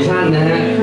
ดิชั่นนะฮะ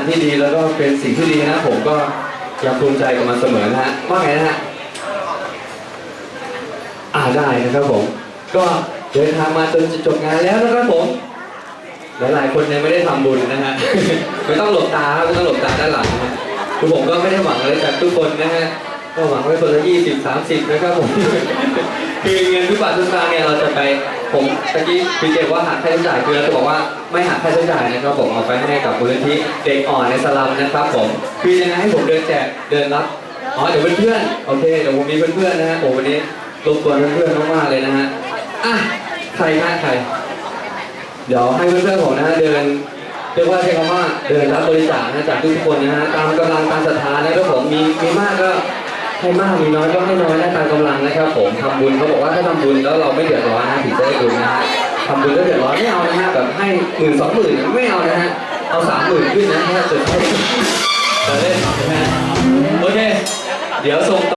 ารที่ดีแล้วก็เป็นสิ่งที่ดีนะ ผมก็ยังภูมิใจกับมันเสมอนะฮะว่าไงนะฮะอ่าได้นะครับผม ก็เดินทางมาจนจะจบงานแล้วนะครับผม หลายๆคนยังไม่ได้ทำบุญนะฮะไม่ต้องหลบตาไม่ต้องหลบตาด้านหลังนะคือผมก็ไม่ได้หวังอะไรจากทุกคนนะฮะก็หวังไว้คนละยี่สิบสามสิบนะครับผมคือเงินทุกบาททุกสตางค์เนี่ยเราจะไป ผมตะกี้พี่เจว่าหักค่าใช้จ่ายคือเราจะบอกว่าไม่หักค่าใช้จ่ายนะครับผมเอาไปให้กับมูลนิธิเด็กอ่อนในสลัมนะครับผมคือยังไงให้ผมเดินแจกเดินรับอ๋อเดี๋ยวเพื่อนๆโอเคเดี๋ยวผมมีเพื่อนๆนะฮะโอ้วันนี้รบกวนเพื่อนๆมากๆเลยนะฮะอะใครฮะใคร เดี๋ยวให้เพื่อนๆผมนะฮะเดินเรียกว่าใช้คำว่าเดินรับบริจาคนะจากทุกคนนะฮะตามกำลังตามศรัทธานะครับผมมีมีมากก็ ให้มากมีน้อยก็ให้น้อยนะตามกำลังนะครับผมทำบุญเขาบอกว่าถ้าทำบุญแล้วเราไม่เดือดร้อนนะถึงจะได้บุญนะฮะทำบุญแล้วเดือดร้อนไม่เอานะฮะแบบให้หมื่นสองหมื่นไม่เอานะฮะเอาสามหมื่นขึ้นนะถ้าเกิดให้แต่เล่นนะโอเคเดี๋ยวส่ง